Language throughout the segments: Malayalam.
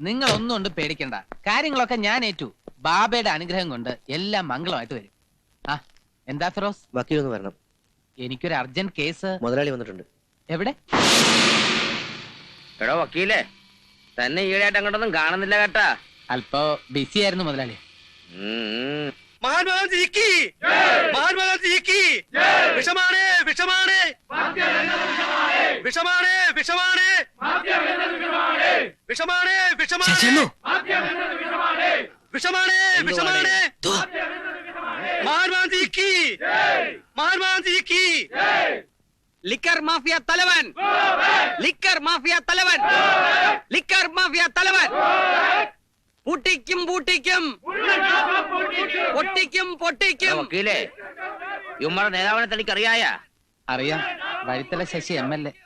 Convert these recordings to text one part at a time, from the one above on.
നിങ്ങൾ ഒന്നും കൊണ്ട് പേടിക്കണ്ട. കാര്യങ്ങളൊക്കെ ഞാൻ ഏറ്റു. ബാബയുടെ അനുഗ്രഹം കൊണ്ട് എല്ലാം മംഗളമായിട്ട് വരും. ആ എന്താ ഫിറോസ്? വക്കീൽ ഒന്ന് വരണം. എനിക്കൊരു അർജന്റ് കേസ്. മുതലാളി വന്നിട്ടുണ്ട്. എവിടെ? എടോ വക്കീലേ തന്നെ ഈടായിട്ട് അങ്ങോട്ടൊന്നും കാണുന്നില്ല കേട്ടാ. അല്പോ ബിസി ആയിരുന്നു മുതലാളി. ഉം. മഹാത്മാഗാന്ധിക്ക് മഹാത്മാഗാന്ധിക്ക് വിഷമാണ് വിഷമാണ്. വിഷമാണ്. വിഷമാണ്. വിഷമാണ് വിഷമാണ്. വിഷമാണ്. വിഷമാണ് മഹാത്മാഗാന്ധിക്ക് മഹാത്മാഗാന്ധിക്ക് ലിക്കർ മാഫിയ തലവൻ. ലിക്കർ മാഫിയ തലവൻ. ലിക്കർ മാഫിയ തലവൻ. പൂട്ടിക്കും പൂട്ടിക്കും. പൊട്ടിക്കും. പൊട്ടിക്കും ഇവന്മാരുടെ നേതാവിനെ തനിക്ക് അറിയായ അറിയാം. Vazhithala Sasi M L A.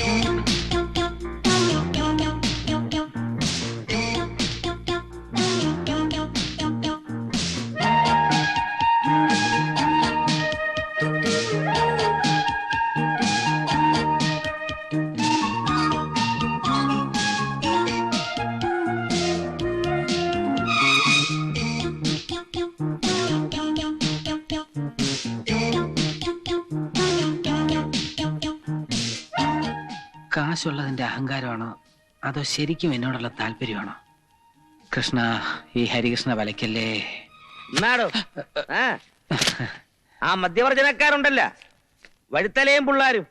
Yeah. കാശുള്ളതിന്റെ അഹങ്കാരമാണോ? അതോ ശരിക്കും എന്നോടുള്ള താല്പര്യമാണോ? കൃഷ്ണ ഈ ഹരികൃഷ്ണ വലയ്ക്കല്ലേ? എന്നാടോ ആ. ആ മദ്യവർജനക്കാരുണ്ടല്ല വഴുത്തലയും പിള്ളാരും.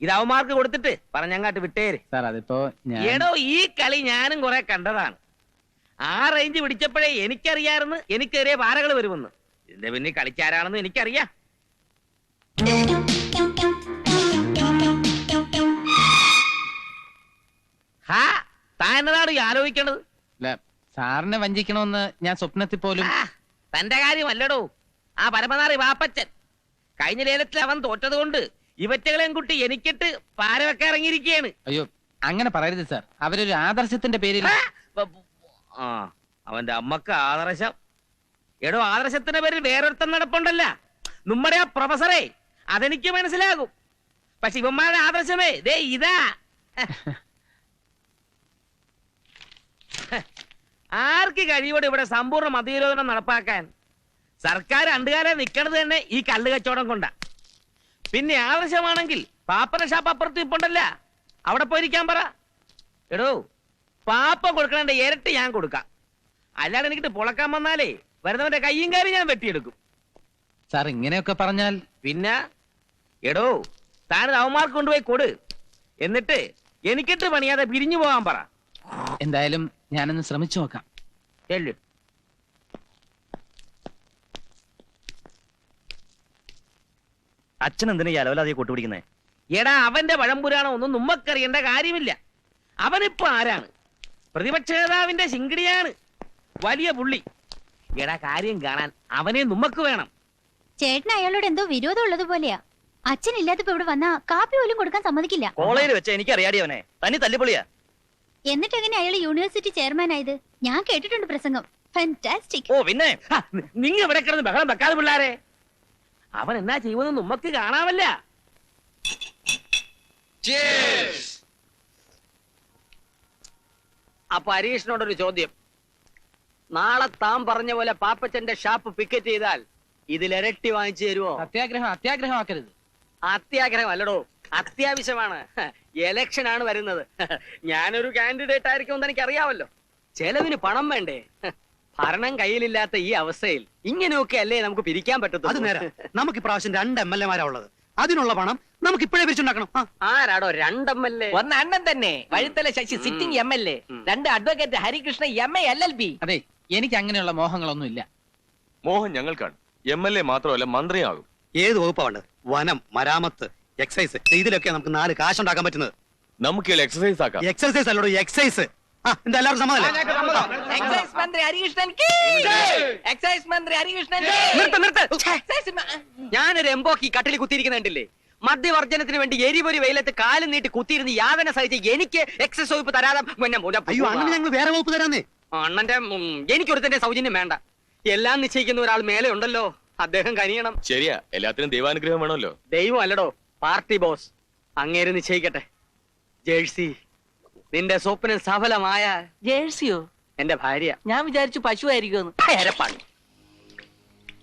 ഇത് അവന്മാർക്ക് കൊടുത്തിട്ട് പറഞ്ഞങ്ങാട്ട് വിട്ടേര്. സാർ അതിപ്പോ ഞാൻ എടോ ഈ കളി ഞാനും കുറെ കണ്ടതാണ്. ആ റേഞ്ച് പിടിച്ചപ്പോഴേ എനിക്കറിയായിരുന്നു എനിക്കെതിരെ വാരകൾ വരുമെന്ന്. ഇതിന്റെ പിന്നെ കളിക്കാരാണെന്ന് എനിക്കറിയാം. ഹാ താനതാണ് ഈ ആലോചിക്കണത്? അല്ല, സാറിനെ വഞ്ചിക്കണമെന്ന് ഞാൻ സ്വപ്നത്തിൽ പോലും ആ, തന്റെ കാര്യമല്ലടോ. ആ പരമനാറി വാപ്പച്ചൻ. കഴിഞ്ഞ ലേലത്തിൽ അവൻ തോറ്റത് കൊണ്ട് ഇവറ്റകളെയും കുട്ടി എനിക്കിട്ട് പാരവൊക്കെ ഇറങ്ങിയിരിക്കുകയാണ്. അയ്യോ അങ്ങനെ പറയരുത് സാർ. അവരൊരു ആദർശത്തിന്റെ പേരിൽ ആ, ബ- ബ- ആ അവന്റെ അമ്മയ്ക്ക് ആദർശം. എടോ ആദർശത്തിന്റെ പേരിൽ വേറൊരുത്തം നടപ്പുണ്ടല്ല. നമ്മുടെ ആ പ്രൊഫസറെ അതെനിക്ക് മനസ്സിലാകും. പക്ഷെ ഇവന്മാരുടെ ആദർശമേ ദേ ഇതാ. ആർക്ക് കഴിയോടെ ഇവിടെ സമ്പൂർണ മതനിരോധനം നടപ്പാക്കാൻ? സർക്കാർ രണ്ടുകാലം നിൽക്കണത് തന്നെ ഈ കല്ല് കച്ചവടം കൊണ്ടാ. പിന്നെ ആവശ്യമാണെങ്കിൽ പാപ്പന ഷാപ്പ് അപ്പുറത്ത് ഇപ്പുണ്ടല്ല അവിടെ പോയിരിക്കാൻ പറ. എടോ പാപ്പ കൊടുക്കണേണ്ട ഇരട്ടി ഞാൻ കൊടുക്കാം. അല്ലാതെ എനിക്കിട്ട് പൊളക്കാൻ വന്നാലേ വരുന്നവന്റെ കയ്യും കയറി ഞാൻ വെട്ടിയെടുക്കും. സാർ ഇങ്ങനെയൊക്കെ പറഞ്ഞാൽ പിന്നെ എടോ താനത് അവന്മാർക്ക് കൊണ്ടുപോയി കൊടു. എന്നിട്ട് എനിക്കിട്ട് പണിയാതെ പിരിഞ്ഞു പോകാൻ പറ. എന്തായാലും ഞാനൊന്ന് ശ്രമിച്ചു നോക്കാം. ചെല്ലു അച്ഛൻ എന്തിനാ ഈ അലവലാതെ കൂട്ടുപിടിക്കുന്നേ? എടാ അവന്റെ പഴംപുരാണോ ഒന്നും നമ്മക്കറിയേണ്ട കാര്യമില്ല. അവനിപ്പോ ആരാണ്? പ്രതിപക്ഷ നേതാവിന്റെ ശിങ്കിടിയാണ്. വലിയ പുള്ളി. എടാ കാര്യം കാണാൻ അവനെ നമ്മക്ക് വേണം. ചേട്ടൻ അയാളോട് എന്തോ വിരോധം ഉള്ളത് പോലെയാ. അച്ഛൻ ഇല്ലാത്തപ്പോ ഇവിടെ വന്നാ കാപ്പി പോലും കൊടുക്കാൻ സമ്മതിക്കില്ല. കോളേജിൽ വെച്ച എനിക്ക് അറിയാടി അവനെ. തനി തല്ലിപ്പൊളിയാ. എന്നിട്ട് എങ്ങനെ അയാൾ യൂണിവേഴ്സിറ്റി ചെയർമാൻ ആയത് ഞാൻ കേട്ടിട്ടുണ്ട് പ്രസംഗം. ഫാന്റാസ്റ്റിക് ഓ പിന്നെ? നിങ്ങൾ ഇവിടെ കിടന്ന് ബഹളം വെക്കാതെ പിള്ളാരെ? അവൻ എന്നാ ചെയ്യുമെന്ന് നമ്മക്ക് കാണാമല്ല. അപ്പൊ ഹരീഷിനോടൊരു ചോദ്യം. നാളെ താൻ പറഞ്ഞ പോലെ പാപ്പച്ചന്റെ ഷാപ്പ് പിക്കറ്റ് ചെയ്താൽ ഇതിലിരട്ടി വാങ്ങിച്ചു തരുമോ അത്യാഗ്രഹം അത്യാഗ്രഹമാക്കരുത്. അത്യാഗ്രഹം അല്ലടോ. അത്യാവശ്യമാണ്. എലക്ഷൻ ആണ് വരുന്നത്. ഞാനൊരു കാൻഡിഡേറ്റ് ആയിരിക്കുമെന്ന് എനിക്ക് അറിയാമല്ലോ ചെലവിന് പണം വേണ്ടേ? ഭരണം കയ്യിലില്ലാത്ത ഈ അവസ്ഥയിൽ ഇങ്ങനെയൊക്കെ അല്ലേ നമുക്ക് പിരിക്കാൻ അത് പറ്റത്തുള്ളൂ നമുക്ക് ഇപ്രാവശ്യം രണ്ട് എം എൽ എമാരാ ഉള്ളത്. അതിനുള്ള പണം നമുക്ക് ഇപ്പോഴേ പിരിച്ചുണ്ടാക്കണം. ആ. ആരാടോ രണ്ടമ്മല്ലേ ഒന്ന് അണ്ണൻ തന്നെ. വഴുത്തല Sasi sitting M L A രണ്ട് advocate Harikrishna M A L L B അതെ എനിക്ക് അങ്ങനെയുള്ള മോഹങ്ങളൊന്നും ഇല്ല. മോഹൻ ഞങ്ങൾക്കാണ്. എം എൽ എ മാത്രമല്ല മന്ത്രിയാകും. ഏത് വകുപ്പാണ് വനം മരാമത്ത് എക്സൈസ് ഇതിലൊക്കെ നമുക്ക് നാല് കാശ് ഉണ്ടാക്കാൻ പറ്റുന്നത്. നമുക്ക് എക്സസൈസ് ആക്കാം. എക്സസൈസ് അല്ലോ എക്സൈസ് ആ എന്താ എക്സൈസ് മന്ത്രി ഹരികൃഷ്ണൻ കീ! എക്സൈസ് മന്ത്രി ഹരികൃഷ്ണൻ നിർത്ത് നിർത്ത്. ഞാനൊരു എംബോക്ക് ഈ കട്ടിൽ കുത്തിയിരിക്കുന്നുണ്ടല്ലേ മദ്യവർജനത്തിന് വേണ്ടി എരിപൊരി വെയിലത്ത് കാലും നീട്ടി കുത്തിയിരുന്ന് യാവന സഹിച്ച് എനിക്ക് എക്സസ് വകുപ്പ് തരാതെ. അയ്യോ അങ്ങനെ ഞങ്ങൾ വേറെ വകുപ്പ് തരാന്നേ. അണ്ണന്റെ എനിക്കൊരുത്തന്റെ സൗജന്യം വേണ്ട. എല്ലാം നിശ്ചയിക്കുന്ന ഒരാൾ മേലെ ഉണ്ടല്ലോ. അദ്ദേഹം കനിയണം. ശരിയാ എല്ലാത്തിനും ദൈവാനുഗ്രഹം വേണമല്ലോ. ദൈവം അല്ലടോ. പാർട്ടി ബോസ് അങ്ങേര് നിശ്ചയിക്കട്ടെ. ജേഴ്സി നിന്റെ സ്വപ്നം സഫലമായ ജേഴ്സിയോ? എന്റെ ഭാര്യ. ഞാൻ വിചാരിച്ചു പശുവായിരിക്കുമെന്ന്. എരപ്പാണ്.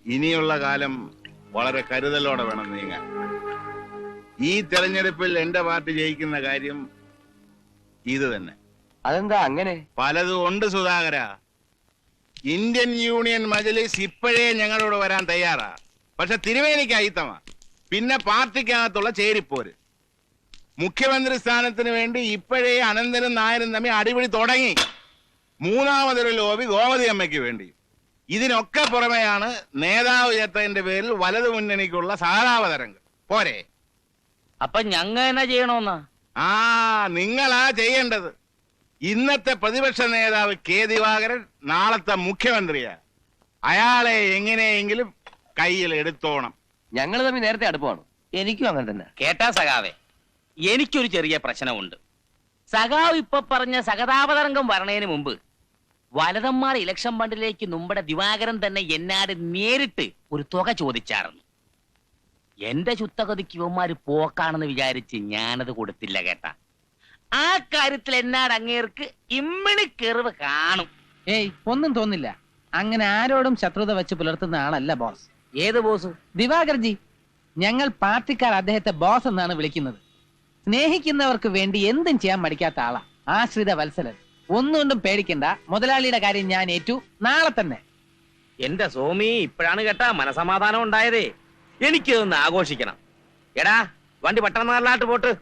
ഇനിയുള്ള കാലം വളരെ കരുതലോടെ വേണം നീങ്ങാൻ. ഈ തെരഞ്ഞെടുപ്പിൽ എന്റെ പാർട്ടി ജയിക്കുന്ന കാര്യം ഇത് തന്നെ. അതെന്താ അങ്ങനെ? പലതും ഉണ്ട് സുധാകര. ഇന്ത്യൻ യൂണിയൻ മജലിസ് ഇപ്പോഴേ ഞങ്ങളോട് വരാൻ തയ്യാറാ. പക്ഷെ തിരുവേനിക്ക് അയിത്തമാ പിന്നെ പാർട്ടിക്കകത്തുള്ള ചേരിപ്പോര്. മുഖ്യമന്ത്രി സ്ഥാനത്തിന് വേണ്ടി ഇപ്പോഴേ അനന്തനും നായരും തമ്മിൽ അടിപിടി തുടങ്ങി. മൂന്നാമതൊരു ലോബി ഗോമതി അമ്മയ്ക്ക് വേണ്ടി. ഇതിനൊക്കെ പുറമെയാണ് നേതാവ് ചേർത്തതിന്റെ പേരിൽ വലതു മുന്നണിക്കുള്ള സഹതാപതരംഗം. പോരെ. അപ്പൊ ഞങ്ങ എന്നാ ചെയ്യണോന്നാ? ആ നിങ്ങളാ ചെയ്യേണ്ടത്. ഇന്നത്തെ പ്രതിപക്ഷ നേതാവ് കെ ദിവാകരൻ നാളത്തെ മുഖ്യമന്ത്രിയാ. അയാളെ എങ്ങനെയെങ്കിലും കയ്യിൽ എടുത്തോണം. ഞങ്ങൾ തമ്മിൽ നേരത്തെ അടുപ്പമാണ്. എനിക്കും അങ്ങനെ തന്നെ. കേട്ടാ സഖാവേ എനിക്കൊരു ചെറിയ പ്രശ്നമുണ്ട്. സഖാവ് ഇപ്പൊ പറഞ്ഞ സഹതാപതരംഗം വരണേന് മുമ്പ് വലതന്മാർ ഇലക്ഷൻ ഫണ്ടിലേക്ക് നമ്മുടെ ദിവാകരൻ തന്നെ എന്നാട് നേരിട്ട് ഒരു തുക ചോദിച്ചായിരുന്നു എന്റെ ചുത്തകതിക്ക് ഇവന്മാര് പോക്കാണെന്ന് വിചാരിച്ച് ഞാനത് കൊടുത്തില്ല കേട്ടാ. ആ കാര്യത്തിൽ എന്നാട് അങ്ങേർക്ക് ഇമ്മിണി കെറിവ് കാണും. ഏയ് ഒന്നും തോന്നില്ല. അങ്ങനെ ആരോടും ശത്രുത വെച്ച് പുലർത്തുന്ന ആളല്ല ബോസ്. ഏത് ബോസ്? ദിവാകർജി ഞങ്ങൾ പാർട്ടിക്കാർ അദ്ദേഹത്തെ ബോസ് എന്നാണ് വിളിക്കുന്നത്. സ്നേഹിക്കുന്നവർക്ക് വേണ്ടി എന്തും ചെയ്യാൻ മടിക്കാത്ത ആളാ. ആശ്രിത വത്സലൻ. ഒന്നുകൊണ്ടും പേടിക്കണ്ട. മുതലാളിയുടെ കാര്യം ഞാൻ ഏറ്റു. നാളെ തന്നെ. എന്റെ സോമി ഇപ്പോഴാണ് കേട്ടാ മനസമാധാനം ഉണ്ടായതേ. എനിക്ക് ഒന്ന് ആഘോഷിക്കണം. എടാ വണ്ടി പട്ടണനാളിലാട്ട് പോട്ട്.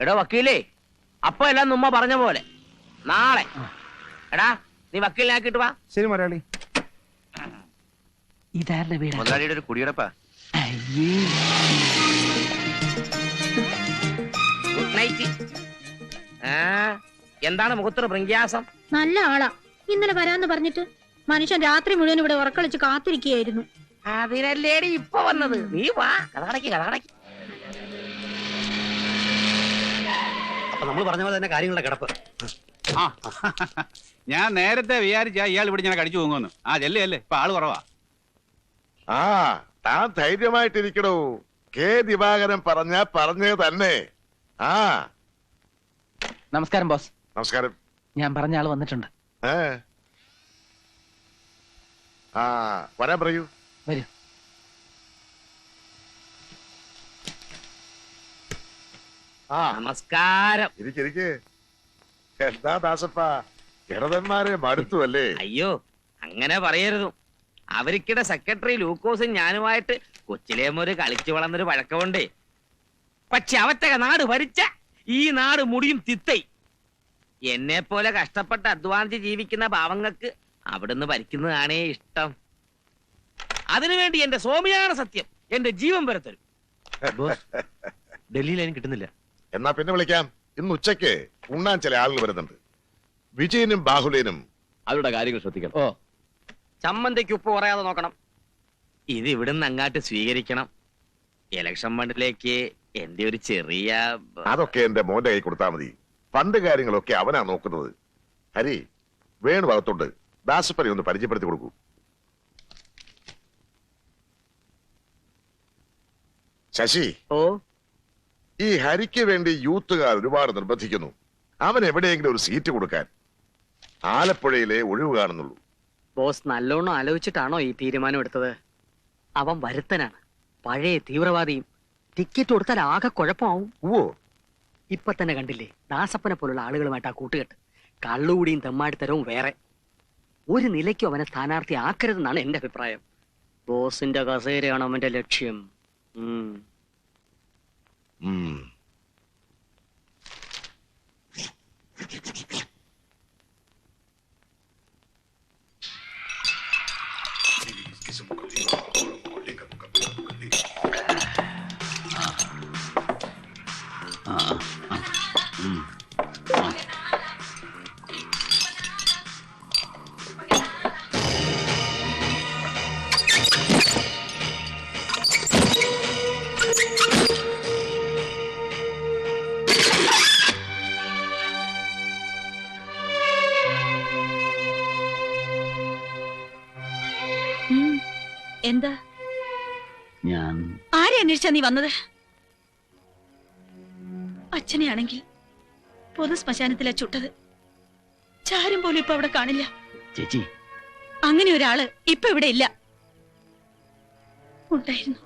എടോ വക്കീലേ അപ്പൊ എല്ലാം നുമ്മ പറഞ്ഞ പോലെ. നാളെ. എടാ നീ വക്കീലിനാക്കിട്ട് വാ. ശരി മലയാളി. ഇതാരുടെ വീട്? മുതലാളിയുടെ ഒരു കുടിയടപ്പാ. ഗുഡ് നൈറ്റ് ആ എന്താണ് മുഖത്തൊരു പ്രങ്ക്യാസം നല്ല ആളാ. ഇന്നലെ വരാന്ന് പറഞ്ഞിട്ട് മനുഷ്യൻ രാത്രി മുഴുവൻ ഇവിടെ ഉറക്കളിച്ച് കാത്തിരിക്കുകയായിരുന്നു. അതിനല്ലേടി ഇപ്പൊ വന്നത്? നീ വാ കഥകടക്കി കഥകടക്കി അപ്പൊ നമ്മൾ പറഞ്ഞ പോലെ തന്നെ കാര്യങ്ങളുടെ കിടപ്പ്. ആ. ഞാൻ നേരത്തെ വിചാരിച്ച ഇയാൾ ഇവിടെ ഞാൻ കടിച്ചു പോകുന്നു ആ ചെല്ലേ അല്ലേ ഇപ്പൊ ആൾ കുറവാ. ആ താൻ ധൈര്യമായിട്ടിരിക്കണോ കെ ദിവാകരൻ പറഞ്ഞ പറഞ്ഞേ തന്നെ. ആ. നമസ്കാരം ബോസ്. നമസ്കാരം. ഞാൻ പറഞ്ഞ ആൾ വന്നിട്ടുണ്ട്. ഏ? ആ വരാൻ പറയൂ. വരൂ. ആ. നമസ്കാരം. ഇരിക്കിരിക്ക് എന്താ ദാസപ്പ? കിടതന്മാരെ മടുത്തു അല്ലേ അയ്യോ അങ്ങനെ പറയരുത്. അവർക്കിടെ സെക്രട്ടറി ലൂക്കോസും ഞാനുമായിട്ട് കൊച്ചിലേമൊരു കളിച്ചു വളർന്നൊരു വഴക്കമുണ്ടേ പക്ഷെ അവറ്റക നാട് ഭരിച്ച ഈ നാട് മുടിയും തിത്തൈ. എന്നെ പോലെ കഷ്ടപ്പെട്ട് അധ്വാനിച്ച് ജീവിക്കുന്ന പാവങ്ങൾക്ക് അവിടുന്ന് ഭരിക്കുന്നതാണേ ഇഷ്ടം. അതിനുവേണ്ടി എന്റെ സോമിയാണ് സത്യം. എന്റെ ജീവൻ വരെ തരും ഡൽഹിയിൽ അതിന് കിട്ടുന്നില്ല. എന്നാ പിന്നെ വിളിക്കാം. ഇന്ന് ഉച്ചയ്ക്ക് ഉണ്ണാൻ ചില ആളുകൾ വരുന്നുണ്ട്. വിജയനും ബാഹുലേനും അവരുടെ കാര്യങ്ങൾ ശ്രദ്ധിക്കണം. ഓ. ചമ്മന്തിക്ക് ഉപ്പ് പറയാതെ നോക്കണം. ഇത് ഇവിടുന്ന് അങ്ങാട്ട് സ്വീകരിക്കണം. ഇലക്ഷൻ ഫണ്ടിലേക്ക് എന്റെ ഒരു ചെറിയ അതൊക്കെ എന്റെ മോന്റെ കൈ കൊടുത്താൽ മതി. ഫണ്ട് കാര്യങ്ങളൊക്കെ അവനാ നോക്കുന്നത്. ഹരി വേണു ഭാഗത്തുണ്ട്. ദാസപ്പനെ ഒന്ന് പരിചയപ്പെടുത്തി കൊടുക്കൂ. ശശി ഓ. ഈ ഹരിക്ക് വേണ്ടി യൂത്തുകാർ ഒരുപാട് നിർബന്ധിക്കുന്നു. അവൻ എവിടെയെങ്കിലും ഒരു സീറ്റ് കൊടുക്കാൻ ആലപ്പുഴയിലെ ഒഴിവ് കാണുന്നുള്ളൂ. ബോസ് നല്ലോണം ആലോചിച്ചിട്ടാണോ ഈ തീരുമാനം എടുത്തത്? അവൻ വരുത്തനാണ്. പഴയ തീവ്രവാദിയും ടിക്കറ്റ് കൊടുത്താൽ ആകെ കുഴപ്പമാവും. ഓ ഇപ്പൊ തന്നെ കണ്ടില്ലേ ദാസപ്പനെ പോലുള്ള ആളുകളുമായിട്ട് ആ കൂട്ടുകെട്ട്. കള്ളുകൂടിയും തെമ്മാടിത്തരവും വേറെ. ഒരു നിലയ്ക്കും അവനെ സ്ഥാനാർത്ഥി ആക്കരുതെന്നാണ് എന്റെ അഭിപ്രായം. ബോസിന്റെ കസേരയാണ് അവന്റെ ലക്ഷ്യം. എന്താ? ഞാൻ ആരെ അന്വേഷിച്ചാ നീ വന്നത്? അച്ഛനെയാണെങ്കിൽ പൊതു ശ്മശാനത്തിലാ ചുട്ടത്. ചാരും പോലും ഇപ്പൊ അവിടെ കാണില്ല. ചേച്ചി. അങ്ങനെ ഒരാൾ ഇപ്പൊ ഇവിടെ ഇല്ല. ഉണ്ടായിരുന്നു.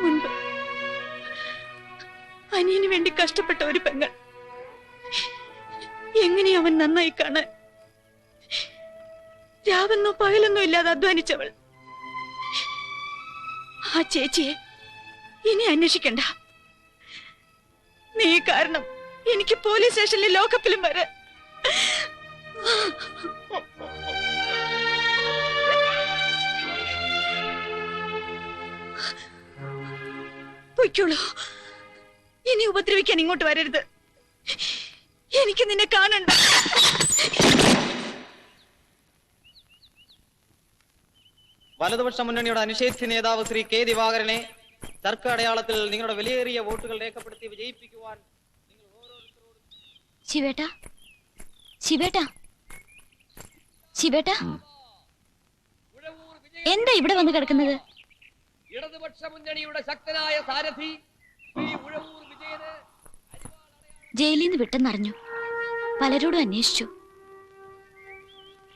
മുൻപ്. അനിയന് വേണ്ടി കഷ്ടപ്പെട്ട ഒരു പെങ്ങൾ. എങ്ങനെ അവൻ നന്നായി കാണാൻ? രാവെന്നോ പകലെന്നോ ഇല്ലാതെ അധ്വാനിച്ചവൾ. ആ ചേച്ചിയെ ഇനി അന്വേഷിക്കണ്ട. നീ കാരണം എനിക്ക് പോലീസ് സ്റ്റേഷനിൽ ലോക്കപ്പിലും വരെ പൊയ്ക്കോളൂ. ഇനി ഉപദ്രവിക്കാൻ ഇങ്ങോട്ട് വരരുത്. എനിക്ക് നിന്നെ കാണണ്ട. വലതുപക്ഷ മുന്നണിയുടെ അനുശേഷി നേതാവ് ശ്രീ കെ ദിവാകരനെ തർക്ക അടയാളത്തിൽ നിങ്ങളുടെ വിലയേറിയ വോട്ടുകൾ രേഖപ്പെടുത്തി വിജയിപ്പിക്കുവാൻ ശിവേട്ടാ ശിവേട്ടാ ശിവേട്ടാ. എന്താ ഇവിടെ വന്ന് കിടക്കുന്നത്? ഇടതുപക്ഷ മുന്നണിയുടെ ശക്തനായ സാരഥി ശ്രീ ഉഴവൂർ വിജയന് ജയിലിൽ നിന്ന് വിട്ടെന്നറിഞ്ഞു. പലരോടും അന്വേഷിച്ചു.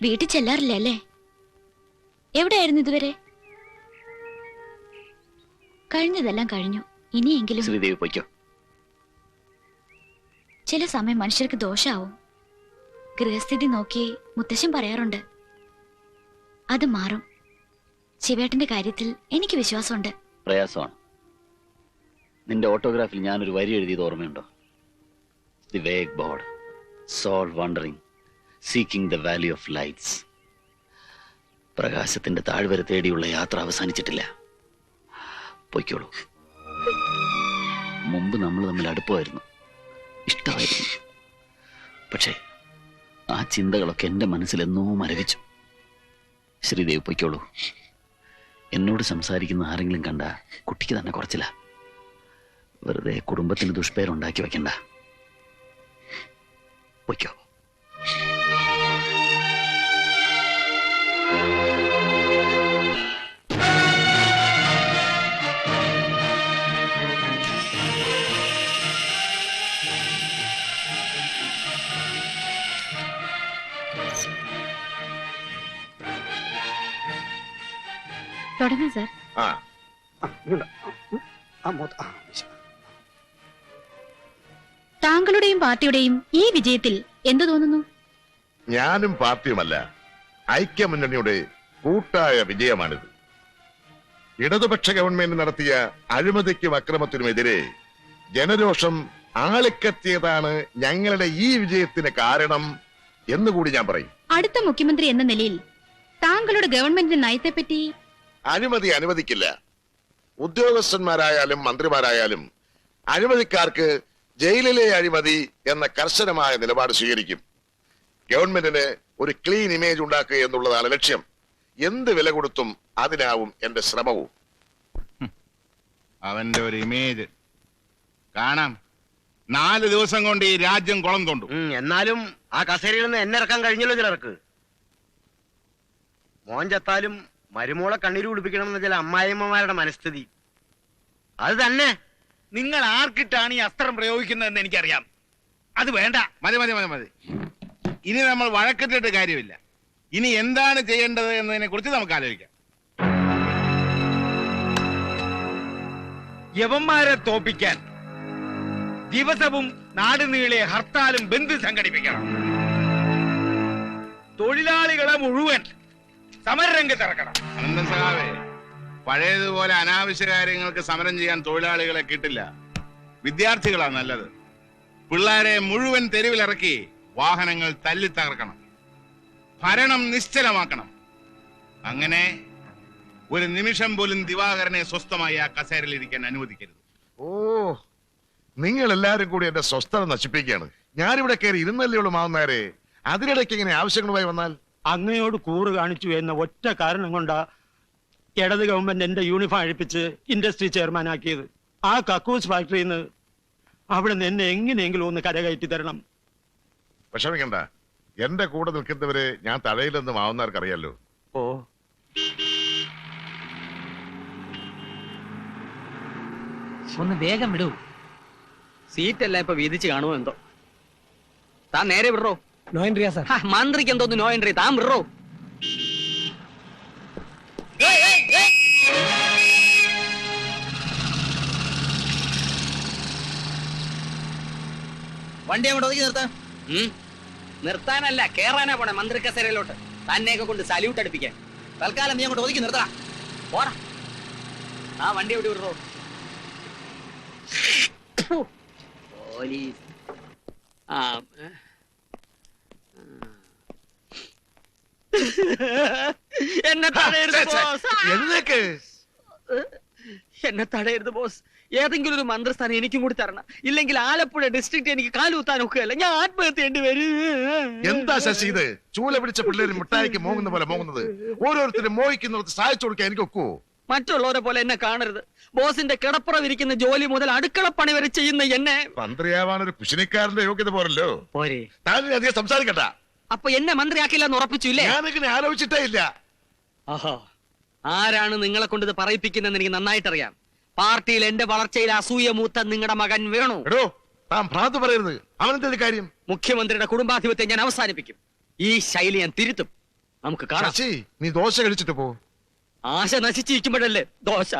വീട്ടിൽ ചെല്ലാറില്ല അല്ലേ എവിടെയായിരുന്നു ഇതുവരെ? കഴിഞ്ഞതെല്ലാം കഴിഞ്ഞു. ഇനിയെങ്കിലും ശ്രീദേവി പൊയ്ക്കോ. ചില സമയം മനുഷ്യർക്ക് ദോഷാവും. ഗൃഹസ്ഥിതി നോക്കി മുത്തശ്ശൻ പറയാറുണ്ട്. അത് മാറും. ശിവേട്ടന്റെ കാര്യത്തിൽ എനിക്ക് വിശ്വാസമുണ്ട്. പ്രയാസമാണ്. നിന്റെ ഓട്ടോഗ്രാഫിൽ ഞാനൊരു വരി എഴുതിയത് ഓർമ്മയുണ്ടോ? The vagabond soul wandering seeking the valley of lights പ്രകാശത്തിന്റെ താഴ്വര തേടിയുള്ള യാത്ര അവസാനിച്ചിട്ടില്ല. പൊയ്ക്കോളൂ. മുമ്പ് നമ്മൾ തമ്മിൽ അടുപ്പമായിരുന്നു. ഇഷ്ടമായിരുന്നു. പക്ഷേ ആ ചിന്തകളൊക്കെ എന്റെ മനസ്സിൽ എന്നോ മരവിച്ചു. ശ്രീദേവ് പൊയ്ക്കോളൂ. എന്നോട് സംസാരിക്കുന്ന ആരെങ്കിലും കണ്ട കുട്ടിക്ക് തന്നെ കുറച്ചില്ല. വെറുതെ കുടുംബത്തിന് ദുഷ്പേരുണ്ടാക്കി വെക്കണ്ട. പൊയ്ക്കോ. തുടങ്ങാം സാർ. ആ. താങ്കളുടെയും പാർട്ടിയുടെയും ഈ വിജയത്തിൽ എന്തു തോന്നുന്നു? ഞാനും പാർട്ടിയുമല്ല. ഐക്യമുന്നണിയുടെ കൂട്ടായ വിജയമാണിത്. ഇടതുപക്ഷ ഗവൺമെന്റ് നടത്തിയ അഴിമതിക്കും അക്രമത്തിനുമെതിരെ ജനരോഷം ആളിക്കത്തിയതാണ് ഞങ്ങളുടെ ഈ വിജയത്തിന് കാരണം എന്നുകൂടി ഞാൻ പറയും. അടുത്ത മുഖ്യമന്ത്രി എന്ന നിലയിൽ താങ്കളുടെ ഗവൺമെന്റിന്റെ നയത്തെപ്പറ്റി അഴിമതി അനുവദിക്കില്ല. ഉദ്യോഗസ്ഥന്മാരായാലും മന്ത്രിമാരായാലും അഴിമതിക്കാർക്ക് ജയിലിലെ അഴിമതി എന്ന കർശനമായ നിലപാട് സ്വീകരിക്കും. ഗവൺമെന്റിന് ഒരു ക്ലീൻ ഇമേജ് ഉണ്ടാക്കുക എന്നുള്ളതാണ് ലക്ഷ്യം. എന്ത് വില കൊടുത്തും അതിനാവും എന്റെ ശ്രമവും. അവന്റെ ഒരു ഇമേജ്. കാണാം. നാല് ദിവസം കൊണ്ട് ഈ രാജ്യം കുളം തൊണ്ടു എന്നാലും ആ കസേരയിൽ നിന്ന് എന്നെ ഇറക്കാൻ കഴിഞ്ഞല്ലോ ചിലർക്ക്. മോൻ ചത്താലും മരുമോളെ കണ്ണീര് കുടിപ്പിക്കണമെന്ന് ചില അമ്മായിമ്മമാരുടെ മനസ്ഥിതി. അത് തന്നെ. നിങ്ങൾ ആർക്കിട്ടാണ് ഈ അസ്ത്രം പ്രയോഗിക്കുന്നതെന്ന് എനിക്കറിയാം. അത് വേണ്ട. മതി മതി മതി മതി. ഇനി നമ്മൾ വഴക്കിട്ടിട്ട് കാര്യമില്ല. ഇനി എന്താണ് ചെയ്യേണ്ടത് എന്നതിനെ കുറിച്ച് നമുക്ക് ആലോചിക്കാം. യവന്മാരെ തോപ്പിക്കാൻ ദിവസവും നാടുനീളെ ഹർത്താലും ബന്ധു സംഘടിപ്പിക്കണം. തൊഴിലാളികളെ മുഴുവൻ സമരരംഗത്തിറക്കണം അനന്തൻ സഹാവേ പഴയതുപോലെ അനാവശ്യ കാര്യങ്ങൾക്ക് സമരം ചെയ്യാൻ തൊഴിലാളികളെ കിട്ടില്ല. വിദ്യാർത്ഥികളാ നല്ലത്. പിള്ളേരെ മുഴുവൻ തെരുവിലിറക്കി വാഹനങ്ങൾ തല്ലി തകർക്കണം. ഭരണം നിശ്ചലമാക്കണം. അങ്ങനെ ഒരു നിമിഷം പോലും ദിവാകരനെ സ്വസ്ഥമായി ആ കസേരയിൽ ഇരിക്കാൻ അനുവദിക്കരുത്. ഓ നിങ്ങൾ എല്ലാരും കൂടി എന്റെ സ്വസ്ഥത നശിപ്പിക്കുകയാണ്. ഞാനിവിടെ കയറി ഇരുന്നല്ലേ ഉള്ളൂ മാവുന്നേരെ അതിനിടയ്ക്ക് ഇങ്ങനെ ആവശ്യങ്ങളുമായി വന്നാൽ അങ്ങയോട് കൂറ് കാണിച്ചു എന്ന ഒറ്റ കാരണം കൊണ്ടാ ഇടത് ഗവൺമെന്റ് എന്റെ യൂണിഫോം അഴിപ്പിച്ച് ഇൻഡസ്ട്രി ചെയർമാൻ ആക്കിയത്. ആ കക്കൂസ് ഫാക്ടറിയിൽ നിന്ന് അവിടെ നിന്ന് എന്നെ എങ്ങനെയെങ്കിലും ഒന്ന് കരകയറ്റി തരണം. വിഷമിക്കണ്ട. എന്റെ കൂടെ നിൽക്കുന്നവര് ഞാൻ തലയിലൊന്നും ആവുന്നവർക്ക് അറിയാലോ ഓ. ഒന്ന് വേഗം വിടൂ. സീറ്റെല്ലാം ഇപ്പൊ വീതിച്ച് കാണുമോ എന്തോ? താൻ നേരെ വിടറോ? നോ എൻട്രിയാ സാർ മന്ത്രിക്ക് എന്തോന്ന് നോ എൻട്രി താൻ വിറോ വണ്ടി അങ്ങോട്ട് ഒതുക്കി നിർത്താൻ നിർത്താനല്ല കേറാനാ പോണേ മന്ത്രി കസേരയിലോട്ട്. തന്നെയൊക്കെ കൊണ്ട് സല്യൂട്ട് അടുപ്പിക്കാൻ. തൽക്കാലം നീ അങ്ങോട്ട് ഒതുക്കി നിർത്താ. പോടാ. ആ വണ്ടി എവിടെ വിടുറോ. പോലീസ്. ആ എന്നെ തടയരുത് ബോസ്. എന്നെ തടയരുത് ബോസ്. ഏതെങ്കിലും ഒരു മന്ത്രസ്ഥാനം എനിക്കും കൂടി തരണം. ഇല്ലെങ്കിൽ ആലപ്പുഴ ഡിസ്ട്രിക്ട് എനിക്ക് കാലുകുത്താൻ ഒക്കുകയല്ല. ഞാൻ ആത്മഹത്യ ചെയ്യേണ്ടി വരും. എന്താ ശശി ഇത്? ചൂല പിടിച്ച പിള്ളേർ മിഠായിക്ക് മോങ്ങുന്ന പോലെ മോങ്ങുന്നത്. ഓരോരുത്തരും മോഹിക്കുന്നിടത്ത് സഹായിച്ചു കൊടുക്കാൻ എനിക്ക് ഒക്കുവോ? മറ്റുള്ളവരെ പോലെ എന്നെ കാണരുത്. ബോസിന്റെ കിടപ്പുറവിരിക്കുന്ന ജോലി മുതൽ അടുക്കളപ്പണി വരെ ചെയ്യുന്ന എന്നെ മന്ത്രിയാവാൻ ഒരു കുശിനിക്കാരന്റെ യോഗ്യത പോരല്ലോ. പോരെ. താൻ അധികം സംസാരിക്കട്ട അപ്പൊ എന്നെ മന്ത്രിയാക്കില്ല എന്ന് ഉറപ്പിച്ചു ഇല്ലേ? ഞാനിങ്ങനെ ആലോചിച്ചിട്ടേ ഇല്ല. ആഹാ. ആരാണ് നിങ്ങളെ കൊണ്ട് ഇത് പറയിപ്പിക്കുന്നെന്ന് എനിക്ക് നന്നായിട്ട് അറിയാം പാർട്ടിയിൽ എന്റെ വളർച്ചയിൽ അസൂയ മൂത്ത നിങ്ങളുടെ മകൻ വേണു. എടോ താൻ ഭ്രാന്ത് പറയരുത്. അവനെന്തൊരു കാര്യം? മുഖ്യമന്ത്രിയുടെ കുടുംബാധിപത്യം ഞാൻ അവസാനിപ്പിക്കും. ഈ ശൈലി ഞാൻ തിരുത്തും. നമുക്ക് കാണാം. ശശി നീ ദോശ കഴിച്ചിട്ട് പോ. ആശ നശിച്ചിരിക്കുമ്പോഴല്ലേ ദോശ?